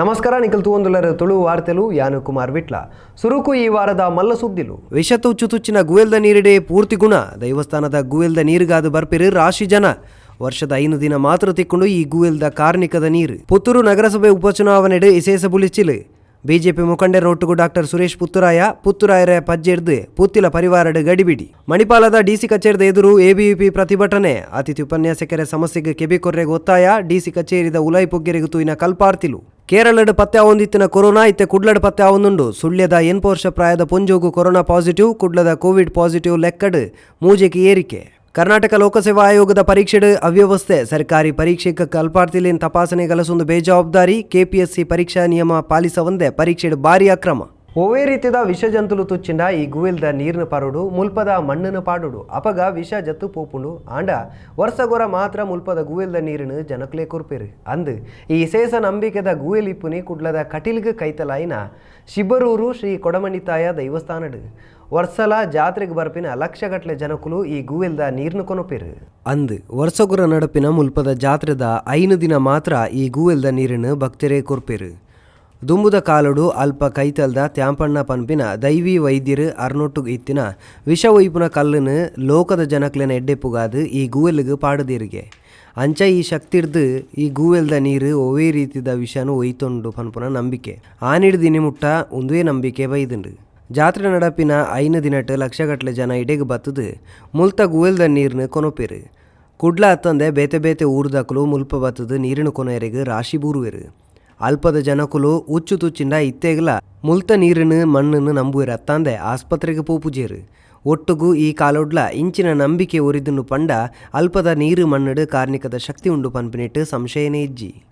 ನಮಸ್ಕಾರ, ನಿಖಲ್ ತೂವೊಂದುಲರ ತುಳು ವಾರ್ತೆಲು ಯಾನು ಕುಮಾರ್ ವಿಟ್ಲ. ಸುರುಕು ಈ ವಾರದ ಮಲ್ಲ ಸುದ್ದಿಲು ವಿಷ ತುಚ್ಚು ತುಚ್ಚಿನ ಗುವೆಲ್ದ ನೀರಿಡೆ ಪೂರ್ತಿ ಗುಣ. ದೈವಸ್ಥಾನದ ಗುವೆಲ್ದ ನೀರಿಗಾದು ಬರ್ಪಿರಿ ರಾಶಿ ಜನ. ವರ್ಷದ ಐನು ದಿನ ಮಾತ್ರ ತಿಕ್ಕೊಂಡು ಈ ಗುವೆಲ್ದ ಕಾರ್ಣಿಕದ ನೀರು. ಪುತ್ತೂರು ನಗರಸಭೆ ಉಪಚುನಾವಣೆಡೆ ಇಸೇಸ ಬುಳಿಚಿಲು ಬಿಜೆಪಿ ಮುಖಂಡರ ಒಟ್ಟುಗು ಡಾಕ್ಟರ್ ಸುರೇಶ್ ಪುತ್ತೂರಾಯ, ಪುತ್ತೂರಾಯರ ಪಜ್ಜೆರ್ದು ಪುತ್ತಿಲ ಪರಿವಾರಡ್ ಗಡಿಬಿಡಿ. ಮಣಿಪಾಲದ ಡಿಸಿ ಕಚೇರಿದ ಎದುರು ಎಬಿವಿಪಿ ಪ್ರತಿಭಟನೆ. ಅತಿಥಿ ಉಪನ್ಯಾಸಕರ ಸಮಸ್ಯೆಗೆ ಕೆಬಿಕೊರ್ರೆಗೆ ಒತ್ತಾಯ ಡಿಸಿ ಕಚೇರಿದ ಉಲೈ ಪೊಗ್ಗೆರೆಗೆ ತೂಯಿನ ಕಲ್ಪಾರ್ತಿಲು. ಕೇರಳಡ್ ಪತ್ತೆ ಆವೊಂದಿತ್ತಿನ ಕೊರೋನಾ, ಇತ್ತೆ ಕುಡ್ಲಡ್ ಪತ್ತೆ ಆವೊಂದುಂಡು ಸುಳ್ಯದ ಎಂಟು ವರ್ಷ ಪ್ರಾಯದ ಪೊಂಜೋಗು ಕೊರೋನಾ ಪಾಸಿಟಿವ್, ಕುಡ್ಲದ ಕೋವಿಡ್ ಪಾಸಿಟಿವ್ ಲೆಕ್ಕಡ್ ಮೂಜೆಗೆ ಏರಿಕೆ. ಕರ್ನಾಟಕ ಲೋಕಸೇವಾ ಆಯೋಗದ ಪರೀಕ್ಷೆಡ್ ಅವ್ಯವಸ್ಥೆ. ಸರ್ಕಾರಿ ಕಲ್ಪಾರ್ತಿಲಿನ ತಪಾಸಣೆ ಗಲಸೊಂದು ಬೇಜವಾಬ್ದಾರಿ. ಕೆಪಿಎಸ್ಸಿ ಪರೀಕ್ಷಾ ನಿಯಮ ಪಾಲಿಸವಂದೆ. ಪರೀಕ್ಷೆಡ್ ಭಾರಿ ಅಕ್ರಮ. ಓವೇ ರೀತಿದ ವಿಷ ಜಂತುಲು ತುಚ್ಚಿಂಡ ಈ ಗುವಿಲ್ದ ನೀರಿನ ಪಾರುಡು, ಮುಲ್ಪದ ಮಣ್ಣನ್ನು ಪಾಡುಡು. ಅಪಗ ವಿಷ ಜತ್ತು ಪೋಪುಂಡು. ಆಂಡ, ವರ್ಷಗೊರ ಮಾತ್ರ ಮುಲ್ಪದ ಗುವಿಲ್ದ ನೀರಿನ ಜನಕ್ಲೆ ಕುರ್ಪೇರು. ಅಂದು, ಈ ಸೇಸ ನಂಬಿಕೆದ ಗುವಿಲ್ ಇಪ್ಪುನಿ ಕುಡ್ಲದ ಕಟಿಲ್ಗ ಕೈತಲಾಯಿನ ಶಿಬರೂರು ಶ್ರೀ ಕೊಡಮಣಿತಾಯ ದೈವಸ್ಥಾನಡು. ವರ್ಷಲ ಜಾತ್ರೆಗೆ ಬರ್ಪಿನ ಲಕ್ಷಗಟ್ಲೆ ಜನಕುಲು ಈ ಗುವಿಲ್ದ ನೀರ್ನ ಕೊನಪೇರು. ಅಂದ್, ವರ್ಷಗುರ ನಡಪಿನ ಮುಲ್ಪದ ಜಾತ್ರೆದ ಐನು ದಿನ ಮಾತ್ರ ಈ ಗುವಿಲ್ದ ನೀರಿನ ಭಕ್ತರೇ ಕೊರ್ಪೇರು. ದುಂಬುದ ಕಾಲುಡು ಅಲ್ಪ ಕೈತಲ್ದ ತ್ಯಾಂಪಣ್ಣ ಪನ್ಪಿನ ದೈವಿ ವೈದ್ಯರು ಅರ್ನೊಟ್ಟು ಇತ್ತಿನ ವಿಷ ವೈಪುನ ಕಲ್ಲುನು ಲೋಕದ ಜನಕ್ಲೆನ ಎಡ್ಡೆಪ್ಪುಗಾದು ಈ ಗೂವೆಲ್ಗೆ ಪಾಡದಿರಿಗೆ. ಅಂಚ ಈ ಶಕ್ತಿರ್ದು ಈ ಗೂವೆಲ್ದ ನೀರು ಒವೇ ರೀತಿದ ವಿಷನು ಒಯ್ತೊಂಡು ಪನ್ಪುನ ನಂಬಿಕೆ. ಆನಿಡ್ ದಿನಿಮುಟ್ಟ ಒಂದೇ ನಂಬಿಕೆ ಬೈದುಂಡು. ಜಾತ್ರೆ ನಡಪಿನ ಐನು ದಿನಟ್ ಲಕ್ಷಗಟ್ಲೆ ಜನ ಇಡೆಗೆ ಬತ್ತದು ಮುಲ್ತ ಗೂವೆಲ್ದ ನೀರ್ನ ಕೊನೊಪೇರು ಕುಡ್ಲ ಹತ್ತಂದೆ ಬೇತೆ ಬೇತೆ ಊರ್ದಕ್ಕಲು ಮುಲ್ಪ ಬತ್ತದು ನೀರಿನ ಕೊನೆಯರಿಗೆ ರಾಶಿ ಬೂರುವೆರು. ಅಲ್ಪದ ಜನಕುಲು ಉಚ್ಚು ತುಚ್ಚಿಂಡ ಇತ್ತೇಗಲ ಮುಲ್ತ ನೀರಿನ ಮಣ್ಣನ್ನು ನಂಬುವಿರ ಅತ್ತಾಂದೆ ಆಸ್ಪತ್ರೆಗೆ ಪೋಪುಜೇರು. ಒಟ್ಟುಗೂ ಈ ಕಾಲೊಡ್ಲ ಇಂಚಿನ ನಂಬಿಕೆ ಉರಿದನ್ನು ಪಂಡ ಅಲ್ಪದ ನೀರು ಮಣ್ಣಡು ಕಾರ್ಣಿಕದ ಶಕ್ತಿ ಉಂಡು ಪನ್ಪಿನಿಟ್ಟು ಸಂಶಯನೇ ಇಜ್ಜಿ.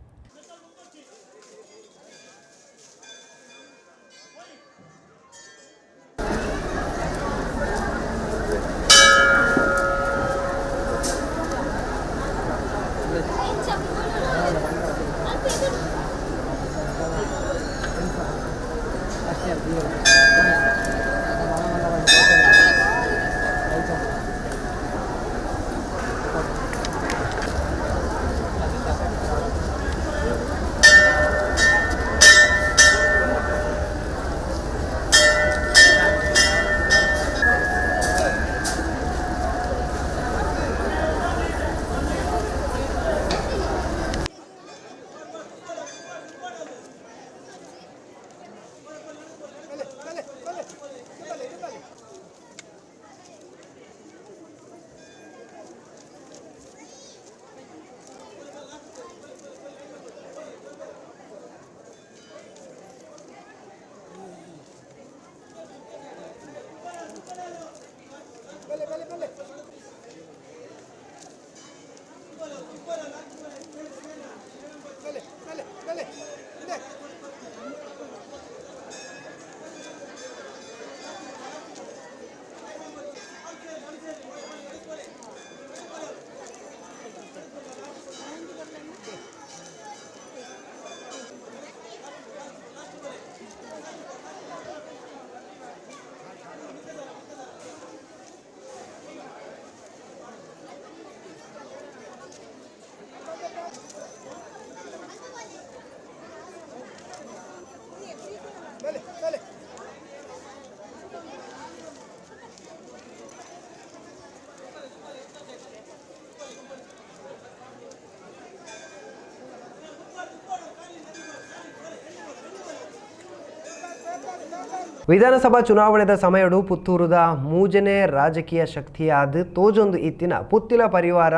ವಿಧಾನಸಭಾ ಚುನಾವಣೆದ ಸಮಯಡು ಪುತ್ತೂರುದ ಮೂಜನೆ ರಾಜಕೀಯ ಶಕ್ತಿಯಾದ ತೋಜೊಂದು ಇತ್ತಿನ ಪುತ್ತಿಲ ಪರಿವಾರ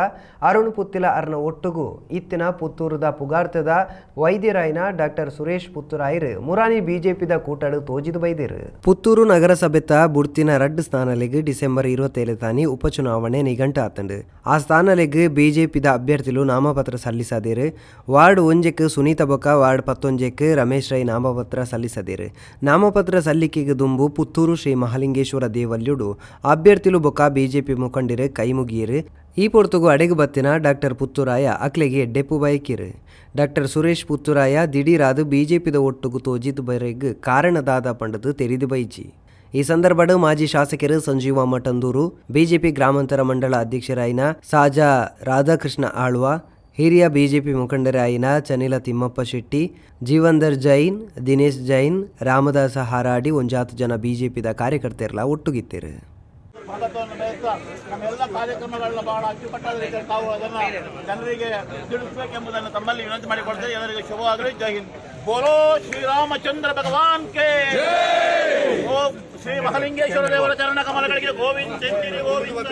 ಅರುಣ್ ಪುತ್ತಿಲ ಅರ್ನ ಒಟ್ಟುಗು. ಇತ್ತಿನ ಪುತ್ತೂರುದ ಪುಗಾರ್ತದ ವೈದ್ಯರಾಯ್ನ ಡಾಕ್ಟರ್ ಸುರೇಶ್ ಪುತ್ತೂರಾಯ್ರು ಮುರಾನಿ ಬಿಜೆಪಿದ ಕೂಟಡು ತೋಜಿದು ಬೈದಿರು. ಪುತ್ತೂರು ನಗರಸಭೆತ ಬುಡ್ತಿನ ರಡ್ ಸ್ಥಾನಲೆಗ್ ಡಿಸೆಂಬರ್ ಇರುವತ್ತೇಳು ತಾನಿ ಉಪಚುನಾವಣೆ ನಿಘಂಟ ಆತಂಡು. ಆ ಸ್ಥಾನಲೆಗ್ ಬಿಜೆಪಿದ ಅಭ್ಯರ್ಥಿಲು ನಾಮಪತ್ರ ಸಲ್ಲಿಸದಿರು. ವಾರ್ಡ್ ಒಂಜೆಕ್ ಸುನೀತ ಬೊಕ್ಕ ವಾರ್ಡ್ ಪತ್ತೊಂಜೆಕ್ ರಮೇಶ್ ರೈ ನಾಮಪತ್ರ ಸಲ್ಲಿಸದಿರು. ನಾಮಪತ್ರ ಸಲ್ಲಿಕೆಗೆ ದುಂಬು ಪುತ್ತೂರು ಶ್ರೀ ಮಹಾಲಿಂಗೇಶ್ವರ ದೇವಲ್ಯುಡು. ಅಭ್ಯರ್ಥಿಲು ಬೊಕ ಬಿಜೆಪಿ ಮುಖಂಡಿರೆ ಕೈ ಮುಗಿಯಿರು ಈ ಪೊರ್ತುಗು ಅಡೆಗು ಬತ್ತಿನ ಡಾಕ್ಟರ್ ಪುತ್ತೂರಾಯ ಅಕ್ಲೆಗೆ ಡೆಪ್ಪು ಬಯಕಿರು. ಡಾಕ್ಟರ್ ಸುರೇಶ್ ಪುತ್ತೂರಾಯ ದಿಢೀರಾದು ಬಿಜೆಪಿದ ಒಟ್ಟುಗು ತೋಜಿದ್ ಬರೆಗ್ ಕಾರಣದಾದ ಪಂಡದು ತೆರಿದು ಬೈಜಿ. ಈ ಸಂದರ್ಭದ ಮಾಜಿ ಶಾಸಕರು ಸಂಜೀವ ಮಠಂದೂರು, ಬಿಜೆಪಿ ಗ್ರಾಮಾಂತರ ಮಂಡಳ ಅಧ್ಯಕ್ಷರಾಯಿನ ಸಾಜಾ ರಾಧಾಕೃಷ್ಣ ಆಳ್ವ ಹಿರಿಯ ಬಿಜೆಪಿ ಮುಖಂಡರಾಯಿನ ಚನಿಲ ತಿಮ್ಮಪ್ಪ ಶೆಟ್ಟಿ, ಜೀವಂದರ್ ಜೈನ್, ದಿನೇಶ್ ಜೈನ್, ರಾಮದಾಸ ಹಾರಾಡಿ ಒಂಜಾತು ಜನ ಬಿಜೆಪಿದ ಕಾರ್ಯಕರ್ತರೆಲ್ಲ ಒಟ್ಟುಗಿತ್ತೇರು. ನಮ್ಮೆಲ್ಲ ಕಾರ್ಯಕ್ರಮಗಳನ್ನ ಬಹಳ ಅಚ್ಚುಕಟ್ಟಾದ ರೀತಿಯಲ್ಲಿ ತಾವು ಅದನ್ನ ಜನರಿಗೆ ತಿಳಿಸಬೇಕೆಂಬುದನ್ನು ತಮ್ಮಲ್ಲಿ ವಿನಂತಿ ಮಾಡಿಕೊಳ್ತೇವೆ ಎಲ್ಲರಿಗೆ ಶುಭವಾಗಲಿ ಜೈ ಹಿಂದ್ ಬೋಲೋ ಶ್ರೀರಾಮಚಂದ್ರ ಭಗವಾನ್ ಕೆ ಶ್ರೀ ಮಹಾಲಿಂಗೇಶ್ವರ ದೇವರ ಚರಣ ಕಮಲಗಳಿಗೆ ಗೋವಿಂದ ಗೋವಿಂದ.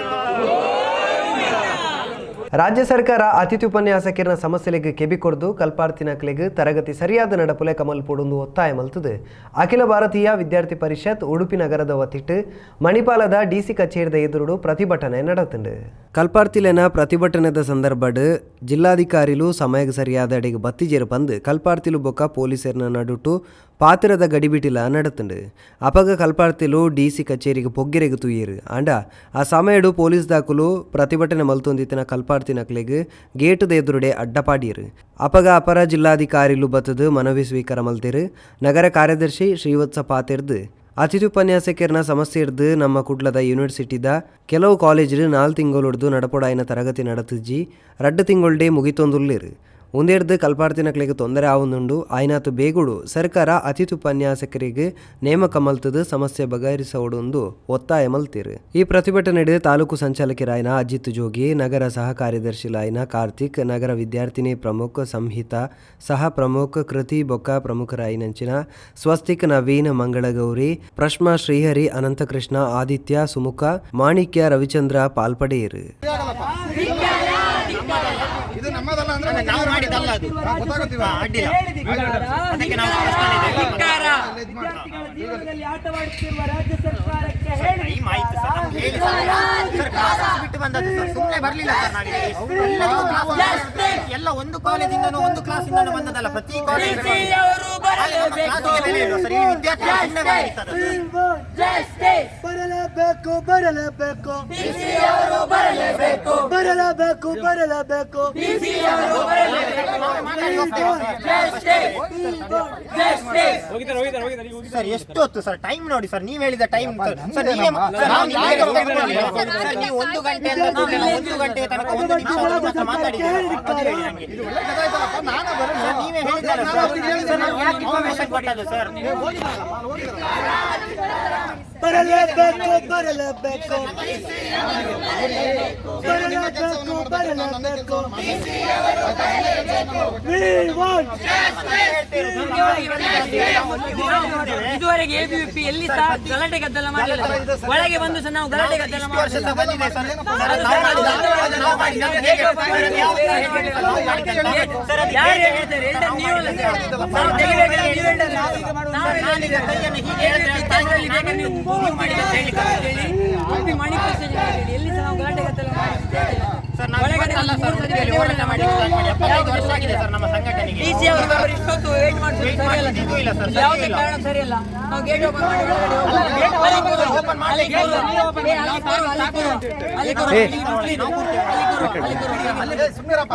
ರಾಜ್ಯ ಸರ್ಕಾರ ಅತಿಥಿ ಉಪನ್ಯಾಸಕರ ಸಮಸ್ಯೆಲೆಗ್ ಕೆಬಿಕೊಡ್ದು ಕಲ್ಪಾರ್ತಿನಕ್ಲೆಗ್ ತರಗತಿ ಸರಿಯಾದ ನಡಪುಲೆ ಕಮಲ್ ಪೂಡೊಂದು ಒತ್ತಾಯ ಮಲ್ತದೆ. ಅಖಿಲ ಭಾರತೀಯ ವಿದ್ಯಾರ್ಥಿ ಪರಿಷತ್ ಉಡುಪಿ ನಗರದ ಒತ್ತಿಟ್ಟು ಮಣಿಪಾಲದ ಡಿಸಿ ಕಚೇರಿದ ಎದುರುಡು ಪ್ರತಿಭಟನೆ ನಡೆತುಂಡು ಕಲ್ಪಾರ್ಥಿಲೆನ ಪ್ರತಿಭಟನೆದ ಸಂದರ್ಭಡ್ ಜಿಲ್ಲಾಧಿಕಾರಿಲು ಸಮಯಕ್ಕೆ ಸರಿಯಾದ ಅಡಿಗೆ ಬತ್ತಿಜೇರು ಬಂದು ಕಲ್ಪಾರ್ತಿಲು ಬೊಕ್ಕ ಪೊಲೀಸರನ್ನ ನಡುಟು ಪಾತಿರದ ಗಡಿಬಿಟಿಲ ನಡತುಂಡು ಅಪಗ ಕಲ್ಪಾರ್ತಿಲು ಡಿಸಿ ಕಚೇರಿಗೆ ಪೊಗ್ಗೆರೆಗೆ ತುಯ್ಯರು. ಆಂಡ ಆ ಸಮಯಡು ಪೊಲೀಸ್ ದಾಖಲು ಪ್ರತಿಭಟನೆ ಮಲ್ತೊಂದಿತ್ತಿನ ಕಲ್ಪಾರ್ತಿ ನಕ್ಲೆಗ್ ಗೇಟದ ಎದುರುಡೆ ಅಡ್ಡಪಾಡಿಯರು. ಅಪಗ ಅಪರ ಜಿಲ್ಲಾಧಿಕಾರಿಲು ಬತ್ತದು ಮನವಿ ಸ್ವೀಕಾರ ಮಲ್ತಿರು. ನಗರ ಕಾರ್ಯದರ್ಶಿ ಶ್ರೀವತ್ಸ ಪಾತಿರ್ದು. ಅತಿಥಿ ಉಪನ್ಯಾಸಕರನ ಸಮಸ್ಯೆ ಇರ್ದು ನಮ್ಮ ಕುಡ್ಲದ ಯೂನಿವರ್ಸಿಟಿದ ಕೆಲವು ಕಾಲೇಜ್ ನಾಲ್ ತಿಂಗಳು ನಡಪೊಡಾಯಿನ ತರಗತಿ ನಡತಿಜ್ಜಿ ರಡ್ಡು ತಿಂಗೊಳ್ಡೆ ಮುಗಿತೊಂದುಲ್ಲಿರು. ಒಂದೆರ್ದು ಕಲ್ಪಾರ್ತಿನಕ್ಲೆಗ್ ತೊಂದರೆ ಆವೊಂದುಂಡು ಆಯ್ನಾತು ಬೇಗುಡು ಸರ್ಕಾರ ಅತಿಥಿ ಉಪನ್ಯಾಸಕರಿಗೆ ನೇಮಕ ಮಲ್ತದ ಸಮಸ್ಯೆ ಬಗೆಹರಿಸೋಡೊಂದು ಒತ್ತಾಯ ಮಲ್ತಿರು. ಈ ಪ್ರತಿಭಟನೆಡೆ ತಾಲೂಕು ಸಂಚಾಲಕರಾಯ್ನ ಅಜಿತ್ ಜೋಗಿ, ನಗರ ಸಹ ಕಾರ್ಯದರ್ಶಿಲಾಯ್ನ ಕಾರ್ತಿಕ್, ನಗರ ವಿದ್ಯಾರ್ಥಿನಿ ಪ್ರಮುಖ ಸಂಹಿತಾ ಸಹ ಪ್ರಮುಖ, ಕೃತಿ ಬೊಕ್ಕ ಪ್ರಮುಖರಾಯಿನಂಚಿನ ಸ್ವಸ್ತಿಕ್ ನವೀನ್ ಮಂಗಳಗೌರಿ, ಪ್ರಶ್ಮಾ ಶ್ರೀಹರಿ, ಅನಂತಕೃಷ್ಣ, ಆದಿತ್ಯ, ಸುಮುಖ, ಮಾಣಿಕ್ಯ ರವಿಚಂದ್ರ ಪಾಲ್ಪಡೆಯಿರು. ನಾವು ಮಾಡಿದ್ದಲ್ಲ ಅದು. ಗೊತ್ತಾಗುತ್ತೀವ ಅಡ್ಡಿಲ್ಲ. ಅದಕ್ಕೆ ನಾವು ವಿದ್ಯಾರ್ಥಿಗಳ ಜೀವನದಲ್ಲಿ ಆಟವಾಡುತ್ತಿರುವ ರಾಜ್ಯ ಸರ್ಕಾರಕ್ಕೆ ಹೇಳಿ. ಟೈಮ್ ಆಯ್ತು ಸರ್ ನಮ್ಗೆ ಹೇಳಿ ಸರ್. ಸರ್ ಬಿಟ್ಟು ಬಂದದ್ದು ಸರ್ ಸುಮ್ಮನೆ ಬರಲಿಲ್ಲ ಸರ್ ನಾವಿಲ್ಲಿ. ಎಲ್ಲರಿಗೂ class ಎಲ್ಲ ಒಂದು ಕಾಲೇಜಿಂದನೂ ಒಂದು ಕ್ಲಾಸಿಂದನೂ ಬಂದದಲ್ಲ ಪ್ರತಿ ಕಾಲೇಜ್ ಬರಲೇಬೇಕು. ಬರಲೇಬೇಕು ಬರಲೇಬೇಕು. ಬರಲೇಬೇಕು. ಸರ್ ಎಷ್ಟು ಹೊತ್ತು? ಸರ್ ಟೈಮ್ ನೋಡಿ ಸರ್ ನೀವು ಹೇಳಿದ ಟೈಮ್ ಸರ್ ನೀವೇ ಸರ್, ಒಂದು ಗಂಟೆ ಒಂದು ಗಂಟೆ ತನಕ ಒಂದು ನಿಮಿಷ ಮಾತ್ರ ನನಗೆ ಸರ್ ನೀವೇ ಹೇಳಿದ್ದಾರೆ ಸರ್ ಯಾಕೆ ಇನ್ಫಾರ್ಮೇಶನ್ ಕೊಟ್ಟದ್ದು ಸರ್ ಬರಲೇಬೇಕು ಬರಲೇಬೇಕು. ಬರಲೇಬೇಕು ಬರಲೇಬೇಕು. We want ಇದುವರೆಗೆ ಎಬಿವಿಪಿ ಎಲ್ಲಿ ಸಹ ಗಲಾಟೆ ಗದ್ದಲ ಮಾಡಲಿಲ್ಲ ಒಳಗೆ ಬಂದು ಸಹ ನಾವು ಗಲಾಟೆ ಗದ್ದಲ ಇಷ್ಟು ಮಣಿಪುರ ಎಲ್ಲಿ ಸಹ ಗಲಾಟೆ ಸರ್ ನಾವು ಇವತ್ತಲ್ಲ ಸರ್ ಉಡುಪಿಯಲ್ಲಿ ಹೋರಾಟ ಮಾಡಿ ಸ್ಟಾರ್ಟ್ ಮಾಡಿ. ಎಪ್ಪತ್ತೈದು ವರ್ಷ ಆಗಿದೆ ಸರ್ ನಮ್ಮ ಸಂಘಟನೆಗೆ. ಡಿಸಿ ಅವರು ಬರೋರು ಇಷ್ಟೊತ್ತು ವೇಟ್ ಮಾಡಿಸೋದು Wait ಸರಿಯಲ್ಲ ಮಾಡ್ತಿದ್ದೂ ಇಲ್ಲ ಸರ್, ಸರಿ ಯಾವುದೇ ಇಲ್ಲ. ಕಾರಣ ನಾವು ಗೇಟ್ ಓಪನ್ ಮಾಡಿ ಒಳಗಡೆ ಅಲ್ಲಿ ಕೂರು. open ಮಾಡಿ. ಅಲ್ಲಿ ಕೂರು. ಏ, ಅಲ್ಲಿ ಕೂರು, ಅಲ್ಲಿ ಕೂರು. ಅಲ್ಲಿ ಕೂರು. ಅಲ್ಲಿ ಕೂರು. ಅಲ್ಲಿ ಕೂರು. ಅಲ್ಲಿ ಕೂರು. ಸುಮ್ಮನಿರಪ್ಪ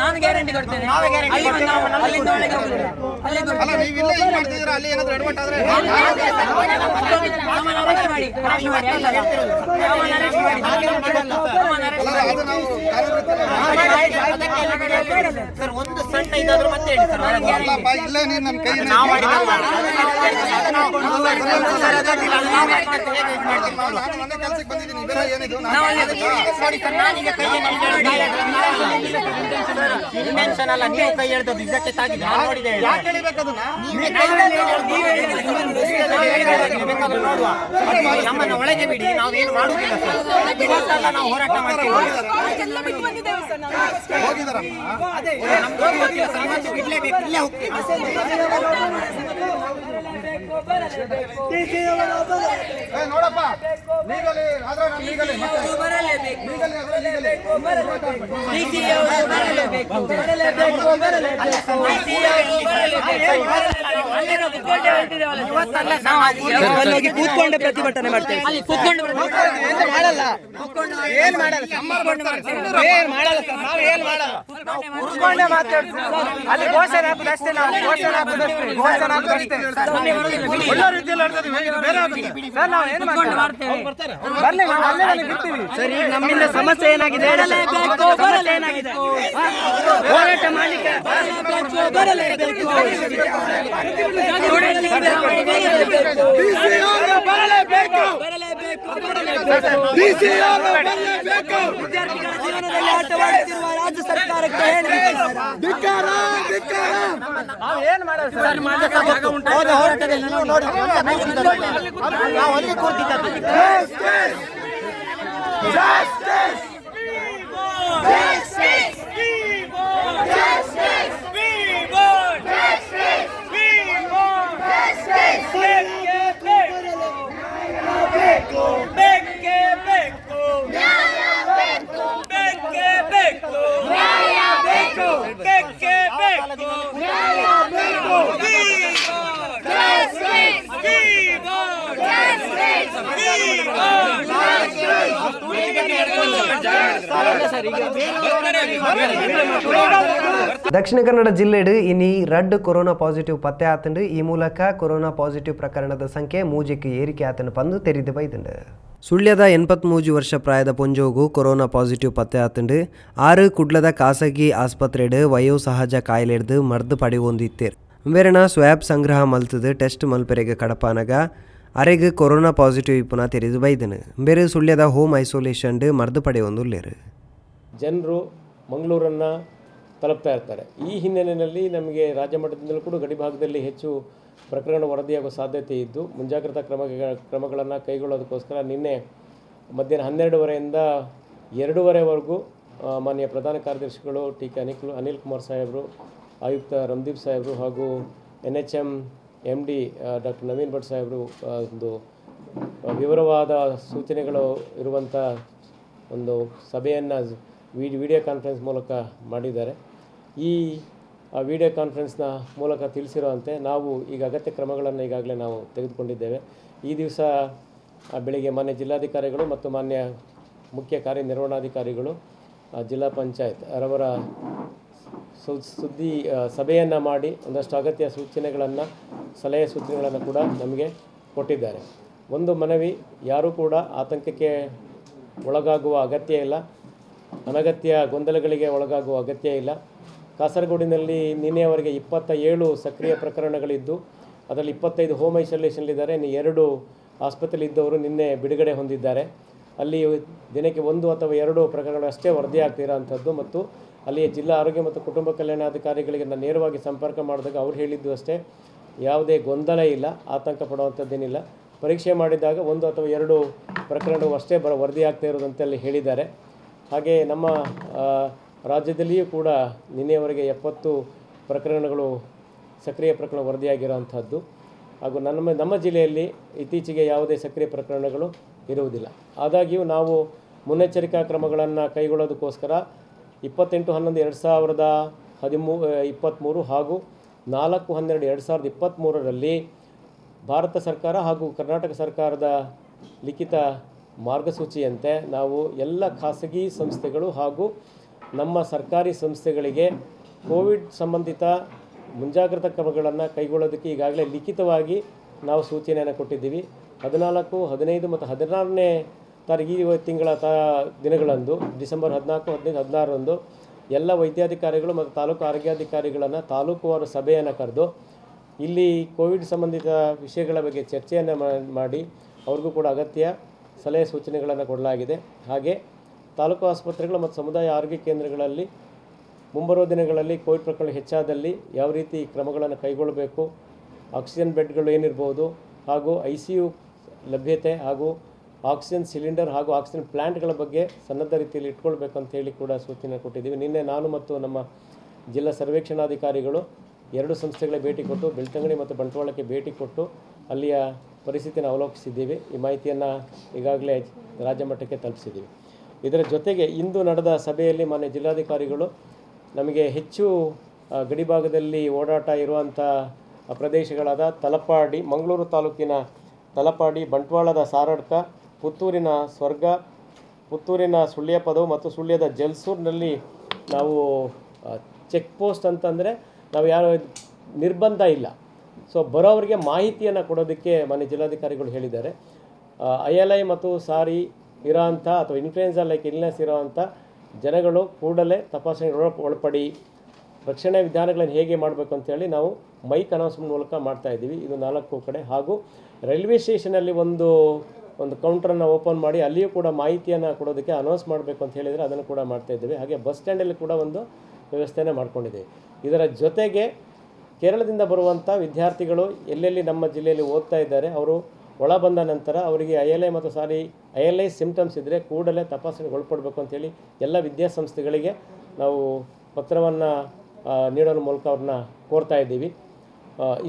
ನಾನು ಗ್ಯಾರಂಟಿ ಕೊಡ್ತೇನೆ. ನಾವೇ guarantee ಅಲ್ಲಿ ಬಂದು ನಾವು ಕೊಡ್ತೇವೆ. ಅಲ್ಲಿಂದ ಒಳಗೆ ಹೋಗುದು. ಅಲ್ಲಿ ಅಲ್ಲ ಏನಾದ್ರು ಆದ್ರೆ ಸರ್ ಒಂದು ಸಣ್ಣ ಇದಾದ್ರೂ ಮತ್ತೆ ಹೇಳಿ ಸರ್ ಇಲ್ಲೇ ನೀನ್ ನಮ್ಮ ಕೈ ನಾವು ಕೆಲಸಕ್ಕೆ ಬಂದಿದ್ದೀನಿ ಇದೆಲ್ಲ ಏನಿದು ನಾನೀಗ ಕೈ ಇಂಟೆನ್ಷನ್ ಅಲ್ಲ ನೀವು ಕೈ ಎಳ್ದದ್ದು ಇದಕ್ಕೆ ತಾಗಿದ್ದು ನಾನು ನೋಡಿದೆ ಯಾಕೆ ಎಳಿಬೇಕು ನೀವೇ ನೀವು ನಾವು ನೀವು ಬೇಕಾದ್ರೆ ನೋಡುವ ನಮ್ಮನ್ನು ಒಳಗೆ ಬಿಡಿ. ನಾವೇನು ಮಾಡುವುದಿಲ್ಲ ಸರ್. ಇವತ್ತಲ್ಲ ನಾವು ಹೋರಾಟ ಮಾಡ್ತೀವಿ ಹೋಗಿದಾರಮ್ಮ ಅದೇ ನಮ್ಗೆ ಗೊತ್ತಿಲ್ಲ ಸರ್, ಇವತ್ತು ಬಿಡ್ಲೇಬೇಕು ಇಲ್ಲೇ ಹೋಗ್ತೀವಿ ಏ ನೋಡಪ್ಪ ಆದ್ರೆ ನಾನು ಬರಲೇಬೇಕು. ಬರಲೇಬೇಕು ಬರಲೇಬೇಕು. ಕೂತ್ಕೊಂಡೆ ಪ್ರತಿಭಟನೆ ಮಾಡ್ತೇವೆ. ಮಾಡಲ್ಲ. ಏನ್ ಮಾಡಲ್ಲ? ಏನ್ ಮಾಡಲ್ಲ? ಏನ್ ಮಾತಾಡ್ತೀವಿ ಅಲ್ಲಿ ಘೋಷಣೆ ಹಾಕುದಷ್ಟೇ ನಾವು ಘೋಷಣೆ ಹಾಕುದಷ್ಟೇ ಘೋಷಣೆ ಹಾಕುದಷ್ಟೇ ಒಳ್ಳೆ ರೀತಿಯಲ್ಲಿ ಆಡ್ತಾ ಬೇರೆ ಆಗುತ್ತೆ. ಸರ್ ನಾವು ಏನು ಮಾಡ್ತೇವೆ ಬರ್ಲಿ ನಾವು ಅಲ್ಲೇ ನನಗೆ ಬಿಡ್ತೀವಿ ಸರಿ ನಮ್ಮಿಂದ ಸಮಸ್ಯೆ ಏನಾಗಿದೆ ಹೋರಾಟ ಮಾಡಲಿಕ್ಕೆ ಬರಲೇಬೇಕು ವಿದ್ಯಾರ್ಥಿಗಳ ಜೀವನದಲ್ಲಿ ಆಟವಾಡುತ್ತಿರುವ ರಾಜ್ಯ ಸರ್ಕಾರಕ್ಕೆ ಏನು ನಾವು ಏನು ಮಾಡೋದು ಸರ್ ಹೋದ ಹೋರಾಟದಲ್ಲಿ ನೀವು ನೋಡಿ ನಾವು ಅಲ್ಲಿ ಕೂತಿದ್ದದ್ದು ದಕ್ಷಿಣ ಕನ್ನಡ ಜಿಲ್ಲೆಡು ಇನಿ ರಡ್ ಕೊರೋನಾ ಪಾಸಿಟಿವ್ ಪತ್ತೆ ಆತಂಡು. ಈ ಮೂಲಕ ಕೊರೋನಾ ಪಾಸಿಟಿವ್ ಪ್ರಕರಣದ ಸಂಖ್ಯೆ ಮೂಜಿಕ್ಕೆ ಏರಿಕೆ ಆತನು ಪಂದು ತೆರೆದು ಬೈದಂಡು ಸುಳ್ಯದ ಎಂಬತ್ಮೂಜು ವರ್ಷ ಪ್ರಾಯದ ಪೊಂಜೋಗು ಕೊರೋನಾ ಪಾಸಿಟಿವ್ ಪತ್ತೆ ಆತಂಡು. ಆರು ಕುಡ್ಲದ ಖಾಸಗಿ ಆಸ್ಪತ್ರೆಡ್ ವಯೋಸಹಜ ಕಾಯಿಲೆಡ್ದು ಮರ್ದು ಪಡಿ ಹೊಂದಿತ್ತೇರು ಬೇರೆನ ಸ್ವ್ಯಾಬ್ ಸಂಗ್ರಹ ಮಲ್ತದು ಟೆಸ್ಟ್ ಮಲ್ಪೆರೆಗೆ ಕಡಪಾನಗ. ಅರೆಗೆ ಕೊರೋನಾ ಪಾಸಿಟಿವ್ ಇಪ್ಪುನ ತೆರೆದು ಬೈದನು. ಬೇರೆ ಸುಳ್ಯದ ಹೋಮ್ ಐಸೋಲೇಷನ್ಡ್ ಮರ್ದು ಪಡೆ ಹೊಂದುಲ್ಲೇರು ಜನರು ಮಂಗಳೂರನ್ನು ತಲುಪ್ತಾ ಇರ್ತಾರೆ. ಈ ಹಿನ್ನೆಲೆಯಲ್ಲಿ ನಮಗೆ ರಾಜ್ಯ ಮಟ್ಟದಿಂದಲೂ ಕೂಡ ಗಡಿ ಭಾಗದಲ್ಲಿ ಹೆಚ್ಚು ಪ್ರಕರಣ ವರದಿಯಾಗುವ ಸಾಧ್ಯತೆ ಇದ್ದು, ಮುಂಜಾಗ್ರತಾ ಕ್ರಮ, ಕ್ರಮಗಳನ್ನು ಕೈಗೊಳ್ಳೋದಕ್ಕೋಸ್ಕರ ನಿನ್ನೆ ಮಧ್ಯಾಹ್ನ ಹನ್ನೆರಡುವರೆಯಿಂದ ಎರಡೂವರೆವರೆಗೂ ಮಾನ್ಯ ಪ್ರಧಾನ ಕಾರ್ಯದರ್ಶಿಗಳು ಟಿ. ಕೆ. ಅನಿಲ್ ಅನಿಲ್ ಕುಮಾರ್ ಸಾಹೇಬರು, ಆಯುಕ್ತ ರಂದೀಪ್ ಸಾಹೇಬರು ಹಾಗೂ N H M M D. Doctor Naveen Bhat ಸಾಹೇಬರು ಒಂದು ವಿವರವಾದ ಸೂಚನೆಗಳು ಇರುವಂಥ ಒಂದು ಸಭೆಯನ್ನು ವಿಡಿಯೋ ಕಾನ್ಫರೆನ್ಸ್ ಮೂಲಕ ಮಾಡಿದ್ದಾರೆ. ಈ ವಿಡಿಯೋ ಕಾನ್ಫರೆನ್ಸ್ನ ಮೂಲಕ ತಿಳಿಸಿರುವಂತೆ ನಾವು ಈಗ ಅಗತ್ಯ ಕ್ರಮಗಳನ್ನು ಈಗಾಗಲೇ ನಾವು ತೆಗೆದುಕೊಂಡಿದ್ದೇವೆ. ಈ ದಿವಸ ಬೆಳಿಗ್ಗೆ ಮಾನ್ಯ ಜಿಲ್ಲಾಧಿಕಾರಿಗಳು ಮತ್ತು ಮಾನ್ಯ ಮುಖ್ಯ ಕಾರ್ಯನಿರ್ವಹಣಾಧಿಕಾರಿಗಳು ಜಿಲ್ಲಾ ಪಂಚಾಯತ್ ರವರ ಸು, ಸುದ್ದಿ ಸಭೆಯನ್ನು ಮಾಡಿ ಒಂದಷ್ಟು ಅಗತ್ಯ ಸೂಚನೆಗಳನ್ನು, ಸಲಹೆ ಸೂಚನೆಗಳನ್ನು ಕೂಡ ನಮಗೆ ಕೊಟ್ಟಿದ್ದಾರೆ. ಒಂದು ಮನವಿ, ಯಾರೂ ಕೂಡ ಆತಂಕಕ್ಕೆ ಒಳಗಾಗುವ ಅಗತ್ಯ ಇಲ್ಲ. ಅನಗತ್ಯ ಗೊಂದಲಗಳಿಗೆ ಒಳಗಾಗುವ ಅಗತ್ಯ ಇಲ್ಲ. ಕಾಸರಗೋಡಿನಲ್ಲಿ ನಿನ್ನೆಯವರೆಗೆ ಇಪ್ಪತ್ತ ಏಳು ಸಕ್ರಿಯ ಪ್ರಕರಣಗಳಿದ್ದು, ಅದರಲ್ಲಿ ಇಪ್ಪತ್ತೈದು ಹೋಮ್ ಐಸೋಲೇಷನ್ಲಿದ್ದಾರೆ ಇನ್ನು ಎರಡು ಆಸ್ಪತ್ರೆಯಲ್ಲಿದ್ದವರು ನಿನ್ನೆ ಬಿಡುಗಡೆ ಹೊಂದಿದ್ದಾರೆ. ಅಲ್ಲಿ ದಿನಕ್ಕೆ ಒಂದು ಅಥವಾ ಎರಡು ಪ್ರಕರಣಗಳು ಅಷ್ಟೇ ವರದಿ ಆಗ್ತಿರೋ ಅಂಥದ್ದು ಮತ್ತು ಅಲ್ಲಿಯ ಜಿಲ್ಲಾ ಆರೋಗ್ಯ ಮತ್ತು ಕುಟುಂಬ ಕಲ್ಯಾಣಾಧಿಕಾರಿಗಳಿಗೆ ನಾನು ನೇರವಾಗಿ ಸಂಪರ್ಕ ಮಾಡಿದಾಗ ಅವ್ರು ಹೇಳಿದ್ದು ಅಷ್ಟೇ. ಯಾವುದೇ ಗೊಂದಲ ಇಲ್ಲ, ಆತಂಕ ಪಡುವಂಥದ್ದೇನಿಲ್ಲ. ಪರೀಕ್ಷೆ ಮಾಡಿದಾಗ ಒಂದು ಅಥವಾ ಎರಡು ಪ್ರಕರಣಗಳು ಅಷ್ಟೇ ಬರ ವರದಿ ಆಗ್ತಾ ಇರೋದಂತೆಲ್ಲ ಹೇಳಿದ್ದಾರೆ. ಹಾಗೆ ನಮ್ಮ ರಾಜ್ಯದಲ್ಲಿಯೂ ಕೂಡ ನಿನ್ನೆಯವರೆಗೆ ಎಪ್ಪತ್ತು ಪ್ರಕರಣಗಳು ಸಕ್ರಿಯ ಪ್ರಕರಣ ವರದಿಯಾಗಿರುವಂಥದ್ದು ಹಾಗೂ ನಮ್ಮ ನಮ್ಮ ಜಿಲ್ಲೆಯಲ್ಲಿ ಇತ್ತೀಚೆಗೆ ಯಾವುದೇ ಸಕ್ರಿಯ ಪ್ರಕರಣಗಳು ಇರುವುದಿಲ್ಲ. ಆದಾಗ್ಯೂ ನಾವು ಮುನ್ನೆಚ್ಚರಿಕಾ ಕ್ರಮಗಳನ್ನು ಕೈಗೊಳ್ಳೋದಕ್ಕೋಸ್ಕರ ಇಪ್ಪತ್ತೆಂಟು, ಹನ್ನೊಂದು, ಎರಡು ಸಾವಿರದ ಹದಿಮೂ ಇಪ್ಪತ್ತ್ಮೂರು ಹಾಗೂ ನಾಲ್ಕು, ಹನ್ನೆರಡು, ಎರಡು ಸಾವಿರದ ಇಪ್ಪತ್ತ್ಮೂರರಲ್ಲಿ ಭಾರತ ಸರ್ಕಾರ ಹಾಗೂ ಕರ್ನಾಟಕ ಸರ್ಕಾರದ ಲಿಖಿತ ಮಾರ್ಗಸೂಚಿಯಂತೆ ನಾವು ಎಲ್ಲ ಖಾಸಗಿ ಸಂಸ್ಥೆಗಳು ಹಾಗೂ ನಮ್ಮ ಸರ್ಕಾರಿ ಸಂಸ್ಥೆಗಳಿಗೆ ಕೋವಿಡ್ ಸಂಬಂಧಿತ ಮುಂಜಾಗ್ರತಾ ಕ್ರಮಗಳನ್ನು ಕೈಗೊಳ್ಳೋದಕ್ಕೆ ಈಗಾಗಲೇ ಲಿಖಿತವಾಗಿ ನಾವು ಸೂಚನೆಯನ್ನು ಕೊಟ್ಟಿದ್ದೀವಿ. ಹದಿನಾಲ್ಕು, ಹದಿನೈದು ಮತ್ತು ಹದಿನಾರನೇ ತಾರೀಕು ಈ ತಿಂಗಳ ತ, ದಿನಗಳಂದು, ಡಿಸೆಂಬರ್ ಹದಿನಾಲ್ಕು, ಹದಿನೈದು, ಹದಿನಾರರಂದು ಎಲ್ಲ ವೈದ್ಯಾಧಿಕಾರಿಗಳು ಮತ್ತು ತಾಲೂಕು ಆರೋಗ್ಯಾಧಿಕಾರಿಗಳನ್ನು ತಾಲೂಕುವಾರು ಸಭೆಯನ್ನು ಕರೆದು ಇಲ್ಲಿ ಕೋವಿಡ್ ಸಂಬಂಧಿತ ವಿಷಯಗಳ ಬಗ್ಗೆ ಚರ್ಚೆಯನ್ನು ಮಾಡಿ ಅವ್ರಿಗೂ ಕೂಡ ಅಗತ್ಯ ಸಲಹೆ ಸೂಚನೆಗಳನ್ನು ಕೊಡಲಾಗಿದೆ. ಹಾಗೆ ತಾಲೂಕು ಆಸ್ಪತ್ರೆಗಳು ಮತ್ತು ಸಮುದಾಯ ಆರೋಗ್ಯ ಕೇಂದ್ರಗಳಲ್ಲಿ ಮುಂಬರುವ ದಿನಗಳಲ್ಲಿ ಕೋವಿಡ್ ಪ್ರಕರಣ ಹೆಚ್ಚಾದಲ್ಲಿ ಯಾವ ರೀತಿ ಕ್ರಮಗಳನ್ನು ಕೈಗೊಳ್ಳಬೇಕು, ಆಕ್ಸಿಜನ್ ಬೆಡ್ಗಳು ಏನಿರ್ಬೋದು ಹಾಗೂ ಐ ಸಿ ಯು ಲಭ್ಯತೆ ಹಾಗೂ ಆಕ್ಸಿಜನ್ ಸಿಲಿಂಡರ್ ಹಾಗೂ ಆಕ್ಸಿಜನ್ ಪ್ಲ್ಯಾಂಟ್ಗಳ ಬಗ್ಗೆ ಸನ್ನದ್ಧ ರೀತಿಯಲ್ಲಿ ಇಟ್ಕೊಳ್ಬೇಕು ಅಂತ ಹೇಳಿ ಕೂಡ ಸೂಚನೆ ಕೊಟ್ಟಿದ್ದೀವಿ. ನಿನ್ನೆ ನಾನು ಮತ್ತು ನಮ್ಮ ಜಿಲ್ಲಾ ಸರ್ವೇಕ್ಷಣಾಧಿಕಾರಿಗಳು ಎರಡು ಸಂಸ್ಥೆಗಳ ಭೇಟಿ ಕೊಟ್ಟು, ಬೆಳ್ತಂಗಡಿ ಮತ್ತು ಬಂಟ್ವಾಳಕ್ಕೆ ಭೇಟಿ ಕೊಟ್ಟು ಅಲ್ಲಿಯ ಪರಿಸ್ಥಿತಿಯನ್ನು ಅವಲೋಕಿಸಿದ್ದೀವಿ. ಈ ಮಾಹಿತಿಯನ್ನು ಈಗಾಗಲೇ ರಾಜ್ಯ ಮಟ್ಟಕ್ಕೆ ತಲುಪಿಸಿದ್ದೀವಿ. ಇದರ ಜೊತೆಗೆ ಇಂದು ನಡೆದ ಸಭೆಯಲ್ಲಿ ಮಾನ್ಯ ಜಿಲ್ಲಾಧಿಕಾರಿಗಳು ನಮಗೆ ಹೆಚ್ಚು ಗಡಿಭಾಗದಲ್ಲಿ ಓಡಾಟ ಇರುವಂಥ ಪ್ರದೇಶಗಳಾದ ತಲಪಾಡಿ, ಮಂಗಳೂರು ತಾಲೂಕಿನ ತಲಪಾಡಿ, ಬಂಟ್ವಾಳದ ಸಾರಡ್ಕ, ಪುತ್ತೂರಿನ ಸ್ವರ್ಗ, ಪುತ್ತೂರಿನ ಸುಳ್ಯಪದವು ಮತ್ತು ಸುಳ್ಯದ ಜಲ್ಸೂರಿನಲ್ಲಿ ನಾವು ಚೆಕ್ ಪೋಸ್ಟ್ ಅಂತಂದರೆ ನಾವು ಯಾರು ನಿರ್ಬಂಧ ಇಲ್ಲ. ಸೊ ಬರೋವರಿಗೆ ಮಾಹಿತಿಯನ್ನು ಕೊಡೋದಕ್ಕೆ ಮನೆ ಜಿಲ್ಲಾಧಿಕಾರಿಗಳು ಹೇಳಿದ್ದಾರೆ. ಐ ಎಲ್ ಐ ಮತ್ತು ಸಾರಿ ಇರೋಂಥ ಅಥವಾ ಇನ್ಫ್ಲೂಯೆನ್ಸಾ ಲೈಕ್ ಇಲ್ನೆಸ್ ಇರೋವಂಥ ಜನಗಳು ಕೂಡಲೇ ತಪಾಸಣೆ ಒಳ ಒಳಪಡಿ. ರಕ್ಷಣೆ ವಿಧಾನಗಳನ್ನು ಹೇಗೆ ಮಾಡಬೇಕು ಅಂತೇಳಿ ನಾವು ಮೈಕ್ ಅನೌನ್ಸ್ಮೆಂಟ್ ಮೂಲಕ ಮಾಡ್ತಾ ಇದ್ದೀವಿ. ಇದು ನಾಲ್ಕು ಕಡೆ. ಹಾಗೂ ರೈಲ್ವೆ ಸ್ಟೇಷನಲ್ಲಿ ಒಂದು ಒಂದು ಕೌಂಟ್ರನ್ನು ಓಪನ್ ಮಾಡಿ ಅಲ್ಲಿಯೂ ಕೂಡ ಮಾಹಿತಿಯನ್ನು ಕೊಡೋದಕ್ಕೆ ಅನೌನ್ಸ್ ಮಾಡಬೇಕು ಅಂತ ಹೇಳಿದರೆ ಅದನ್ನು ಕೂಡ ಮಾಡ್ತಾ ಇದ್ದೀವಿ. ಹಾಗೆ ಬಸ್ ಸ್ಟ್ಯಾಂಡಲ್ಲಿ ಕೂಡ ಒಂದು ವ್ಯವಸ್ಥೆಯನ್ನು ಮಾಡ್ಕೊಂಡಿದ್ದೀವಿ. ಇದರ ಜೊತೆಗೆ ಕೇರಳದಿಂದ ಬರುವಂಥ ವಿದ್ಯಾರ್ಥಿಗಳು ಎಲ್ಲೆಲ್ಲಿ ನಮ್ಮ ಜಿಲ್ಲೆಯಲ್ಲಿ ಓದ್ತಾ ಇದ್ದಾರೆ, ಅವರು ಒಳ ಬಂದ ನಂತರ ಅವರಿಗೆ ಐ ಎಲ್ ಐ ಮತ್ತು SARI I L I symptoms ಇದ್ದರೆ ಕೂಡಲೇ ತಪಾಸಣೆಗೆ ಒಳಪಡಬೇಕು ಅಂತೇಳಿ ಎಲ್ಲ ವಿದ್ಯಾಸಂಸ್ಥೆಗಳಿಗೆ ನಾವು ಪತ್ರವನ್ನು ನೀಡೋದ್ರ ಮೂಲಕ ಅವ್ರನ್ನ ಕೋರ್ತಾ ಇದ್ದೀವಿ.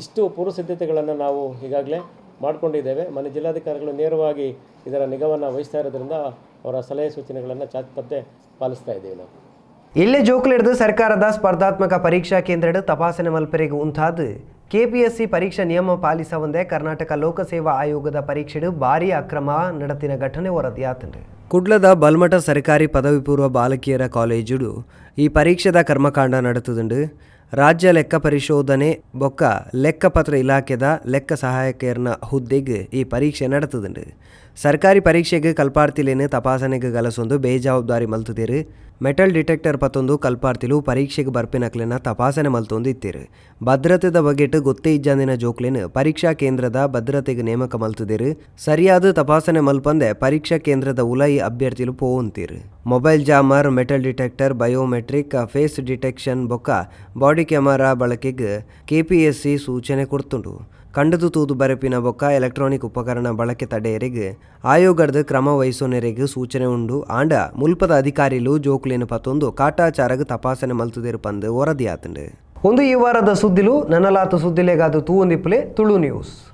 ಇಷ್ಟು ಪೂರ್ವಸಿದ್ಧತೆಗಳನ್ನು ನಾವು ಈಗಾಗಲೇ ಮಾಡಿಕೊಂಡಿದ್ದೇವೆ. ಮನೆ ಜಿಲ್ಲಾಧಿಕಾರಿಗಳು ನೇರವಾಗಿ ಇದರ ನಿಗವನ್ನು ವಹಿಸ್ತಾ ಇರೋದ್ರಿಂದ ಅವರ ಸಲಹೆ ಸೂಚನೆಗಳನ್ನು ಚಾ ಪಾಲಿಸ್ತಾ ಇದ್ದೀವಿ ನಾವು. ಇಲ್ಲೇ ಜೋಕ್ಲಿಡ್ದು ಸರ್ಕಾರದ ಸ್ಪರ್ಧಾತ್ಮಕ ಪರೀಕ್ಷಾ ಕೇಂದ್ರ ತಪಾಸಣೆ ಮಲ್ಪರಿಗೆ ಉಂಟಾದ ಕೆಪಿಎಸ್ಸಿ ಪರೀಕ್ಷಾ ನಿಯಮ ಪಾಲಿಸವಂದೇ ಕರ್ನಾಟಕ ಲೋಕಸೇವಾ ಆಯೋಗದ ಪರೀಕ್ಷೆಡು ಭಾರಿ ಅಕ್ರಮ ನಡತಿನ ಘಟನೆ ವರದಿಯಾತಂಡು. ಕುಡ್ಲದ ಬಲ್ಮಠ ಸರ್ಕಾರಿ ಪದವಿ ಪೂರ್ವ ಬಾಲಕಿಯರ ಕಾಲೇಜುಡು ಈ ಪರೀಕ್ಷೆದ ಕರ್ಮಕಾಂಡ ನಡೆತದುಂಡು. ರಾಜ್ಯ ಲೆಕ್ಕ ಪರಿಶೋಧನೆ ಬೊಕ್ಕ ಲೆಕ್ಕಪತ್ರ ಇಲಾಖೆದ ಲೆಕ್ಕ ಸಹಾಯಕರ್ನ ಹುದ್ದೆಗೆ ಈ ಪರೀಕ್ಷೆ ನಡೆತುದುಂಡು. ಸರ್ಕಾರಿ ಪರೀಕ್ಷೆಗೆ ಕಲ್ಪಾರ್ತಿಲೇನು ತಪಾಸಣೆಗೆ ಗಲಸೊಂದು ಬೇಜವಾಬ್ದಾರಿ ಮಲ್ತುದಿರು. ಮೆಟಲ್ ಡಿಟೆಕ್ಟರ್ ಪತ್ತೊಂದು ಕಲ್ಪಾರ್ತಿಲು ಪರೀಕ್ಷೆಗೆ ಬರ್ಪಿನಕ್ಲೆನ ತಪಾಸಣೆ ಮಲ್ತೊಂದು ಇತ್ತಿರು. ಭದ್ರತೆದ ಬಗೆಟ್ ಗೊತ್ತೇ ಇಜ್ಜಾಂದಿನ ಜೋಕ್ಲೆನ್ ಪರೀಕ್ಷಾ ಕೇಂದ್ರದ ಭದ್ರತೆಗೆ ನೇಮಕ ಮಲ್ತುದಿರು. ಸರಿಯಾದ ತಪಾಸಣೆ ಮಲ್ಪಂದೆ ಪರೀಕ್ಷಾ ಕೇಂದ್ರದ ಉಲೈ ಅಭ್ಯರ್ಥಿಲು ಪೋವಂತೀರು. Mobile jammer, metal detector, biometric, face detection ಬೊಕ್ಕ ಬಾಡಿ ಕ್ಯಾಮರಾ ಬಳಕೆಗೆ ಕೆಪಿಎಸ್ಸಿ ಸೂಚನೆ ಕೊಡ್ತುಂಡು. ಕಂಡದು ತೂದು ಬರಪಿನ ಬೊಕ್ಕ ಎಲೆಕ್ಟ್ರಾನಿಕ್ ಉಪಕರಣ ಬಳಕೆ ತಡೆಯರಿಗೆ ಆಯೋಗದ ಕ್ರಮ ಸೂಚನೆ ಉಂಡು. ಆಂಡ ಮುಲ್ಪದ ಅಧಿಕಾರಿಲು ಜೋಕ್ಲೇನು ಪತ್ತೊಂದು ಕಾಟಾಚಾರಗ ತಪಾಸಣೆ ಮಲ್ತುದೇರು ಪಂದು ವರದಿಯಾತಂಡು. ಒಂದು ಈ ವಾರದ ಸುದ್ದಿಲು ನನಲಾತು ಸುದ್ದಿಲೆಗಾದು ತೂವೊಂದಿಪ್ಪಲೆ ತುಳು ನ್ಯೂಸ್.